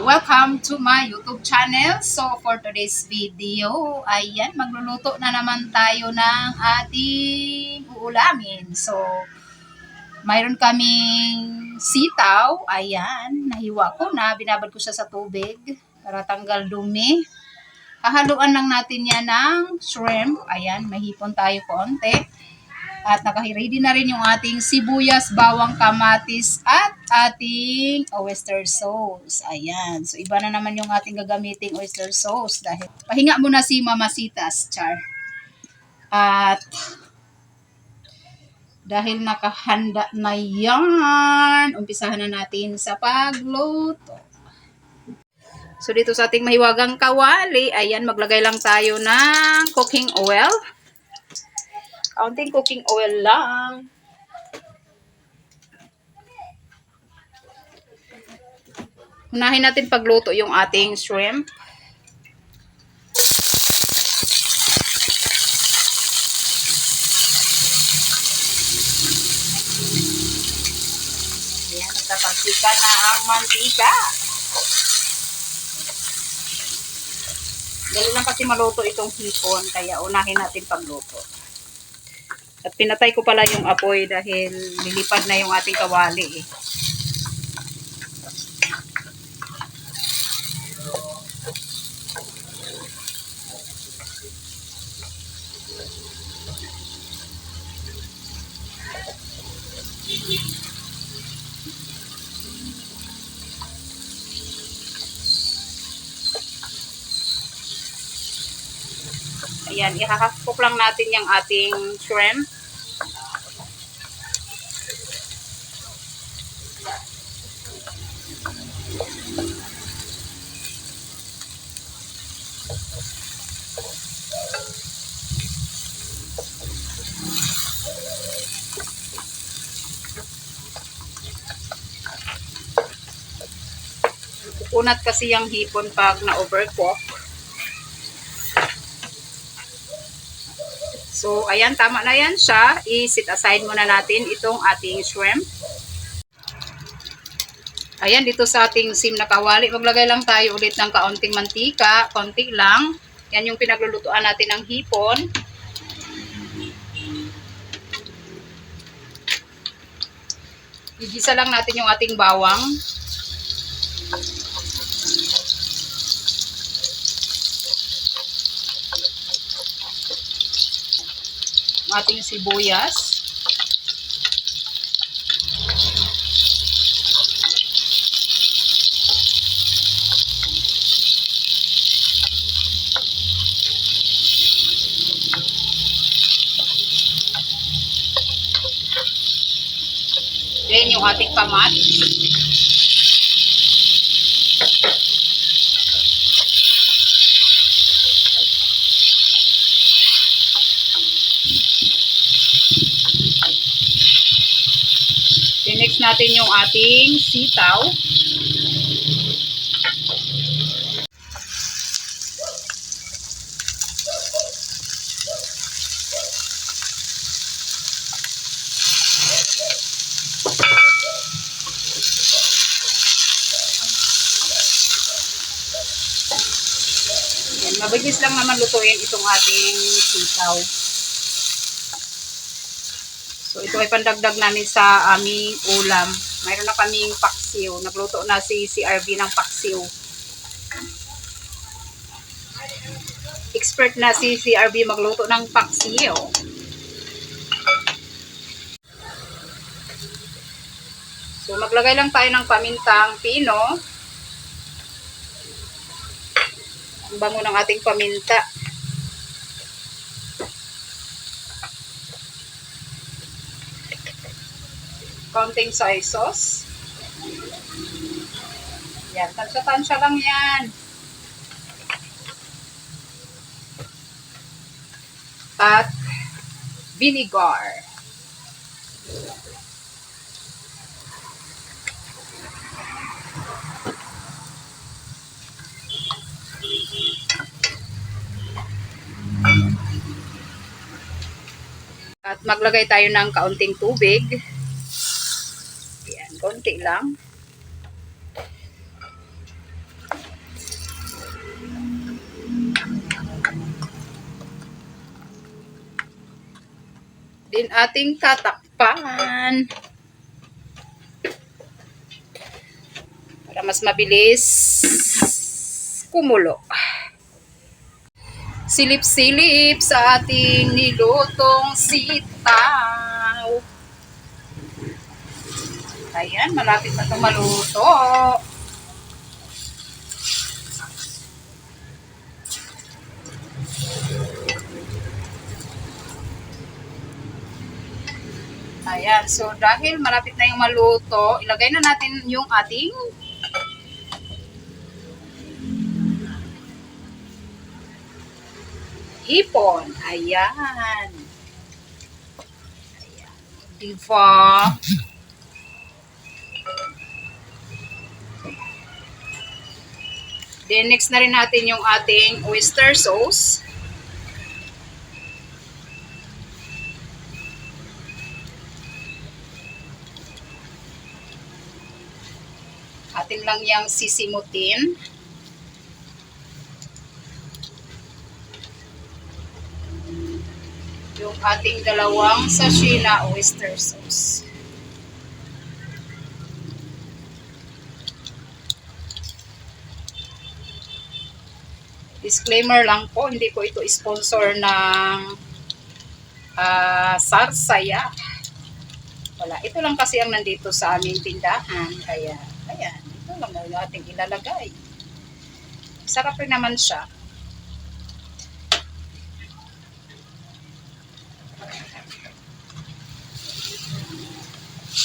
welcome to my YouTube channel. So, for today's video, ayan, magluluto na naman tayo ng ating uulamin. So, mayroon kaming sitaw, ayan, nahiwa ko na, binabad ko siya sa tubig para tanggal dumi. Hahaluan lang natin yan ng shrimp, ayan, mahipon tayo konti. At nakaready na rin yung ating sibuyas, bawang kamatis at ating oyster sauce. Ayan. So, iba na naman yung ating gagamiting oyster sauce dahil pahinga muna si Mamasitas, Char. At dahil nakahanda na yan, umpisahan na natin sa pagluto. So, dito sa ating mahiwagang kawali, ayan, maglagay lang tayo ng cooking oil. Kaunting cooking oil lang. Unahin natin pagluto yung ating shrimp. Ayan, nagtapansikan na ang mantika. Dali lang kasi maluto itong hipon, kaya unahin natin pagluto. At pinatay ko pala yung apoy dahil lilipad na yung ating kawali eh. Ayan, ihahakpok lang natin yung ating shrimp. Unat kasi yung hipon pag na-overcook. So, ayan, tama na yan siya. I-sit aside muna natin itong ating shrimp. Ayan, dito sa ating sim na kawali, maglagay lang tayo ulit ng kaunting mantika, konti lang. Yan yung pinaglulutuan natin ng hipon. Igisa lang natin yung ating bawang. Ating sibuyas. Then yung ating kamatis. Natin yung ating sitaw. Yan, mabilis lang naman lutuin itong ating sitaw. So, ito ay pandagdag namin sa aming ulam. Mayroon na kaming paksiw. Nagluto na si CRV ng paksiw. Expert na si CRV magluto ng paksiw. So, maglagay lang tayo ng pamintang pino. Ang bango ng ating paminta. Konting soy sauce. Yan, tansya-tansya lang yan. At vinegar. At maglagay tayo ng kaunting tubig konti lang. Din ating tatakpan. Para mas mabilis kumulo. Silip-silip sa ating nilutong sita. Ayan, malapit na itong maluto. Ayan, so dahil malapit na yung maluto, ilagay na natin yung ating hipon. Ayan. Ayan. Diba? Then next na rin natin yung ating oyster sauce. Atin lang yung sisimutin. Yung ating dalawang sachet na oyster sauce. Disclaimer lang po, hindi ko ito sponsor ng ah, sarsaya. Wala. Ito lang kasi ang nandito sa aming tindahan. Kaya, ayan. Ito lang ang ating ilalagay. Sarap rin naman siya.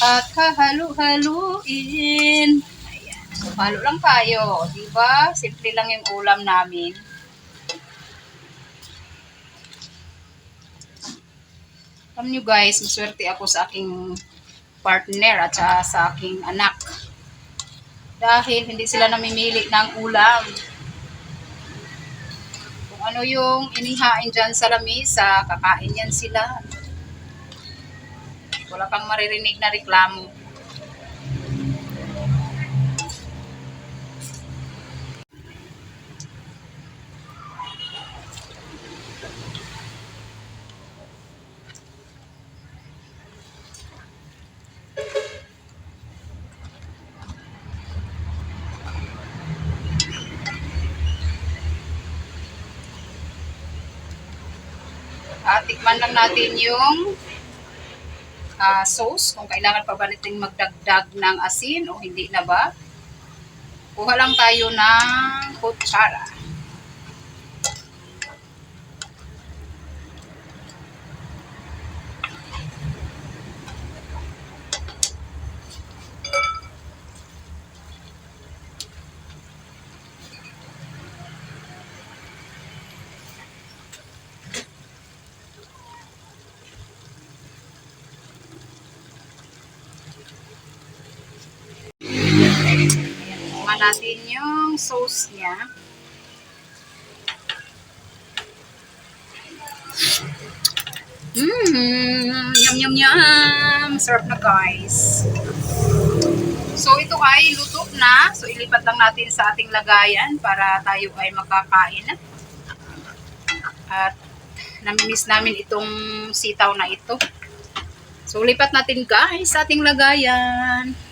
At hahalu-haluin. Ayan. So, halo lang tayo. Diba? Simple lang yung ulam namin. Alam nyo guys, maswerte ako sa aking partner at saka sa aking anak. Dahil hindi sila namimili ng ulam. Kung ano yung inihain dyan sa lamisa, kakain yan sila. Wala kang maririnig na reklamo. At tikman lang natin yung ah, sauce, kung kailangan pa ba natin magdagdag ng asin o hindi na ba. Kuha lang tayo ng kutsara. Ayan, kuha natin yung sauce niya. Mmm, yum yum yum. Sarap na guys. So ito ay luto na. So ilipat lang natin sa ating lagayan para tayo ay makakain. At namimiss namin itong sitaw na ito. So lipat natin guys sa ating lagayan.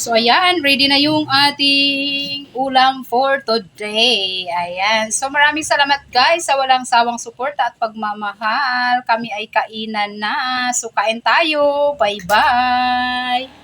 So, ayan, ready na yung ating ulam for today. Ayan. So, maraming salamat guys sa walang sawang suporta at pagmamahal. Kami ay kainan na. So, kain tayo. Bye-bye.